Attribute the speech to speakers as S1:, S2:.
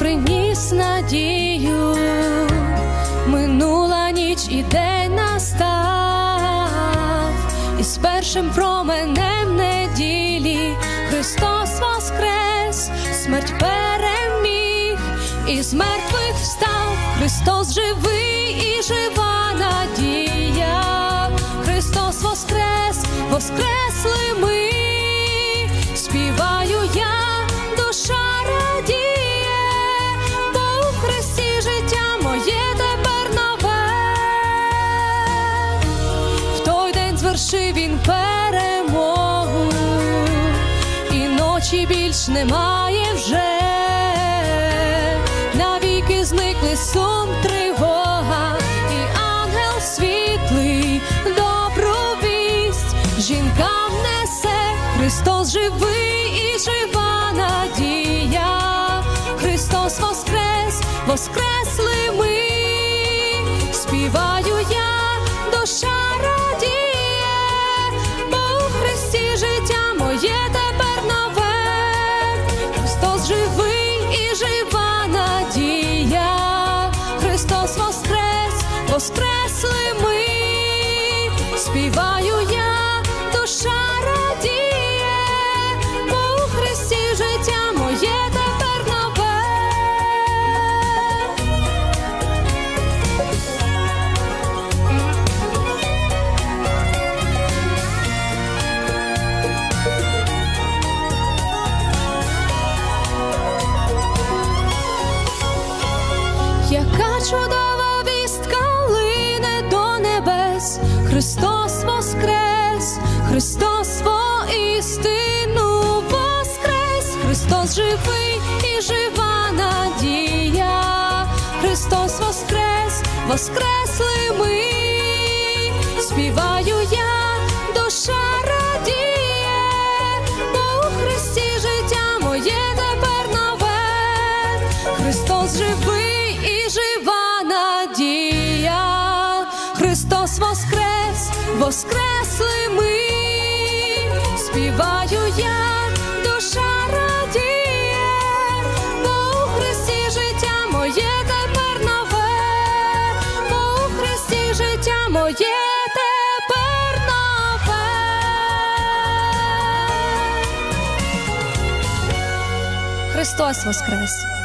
S1: приніс надію, минула ніч і день настав, і з першим променем неділі Христос воскрес, смерть переміг, і з мертвих встав, Христос живий і жива надія, Христос воскрес, воскресли ми, немає вже. Навіки зникли сум, тривога, і ангел світлий, добру вість жінкам несе. Христос живий і жива надія, Христос воскрес, воскресли воскресли ми, співаю я, душа радіє, Христос воскрес, Христос воістину воскрес, Христос живий і жива надія, Христос воскрес, воскресли ми, співаю я, душа радіє, бо у Христі життя моє тепер Христос живий воскресли ми, співаю я, душа радіє, бо у Христі життя моє тепер нове, бо у Христі життя моє тепер нове. Христос воскрес!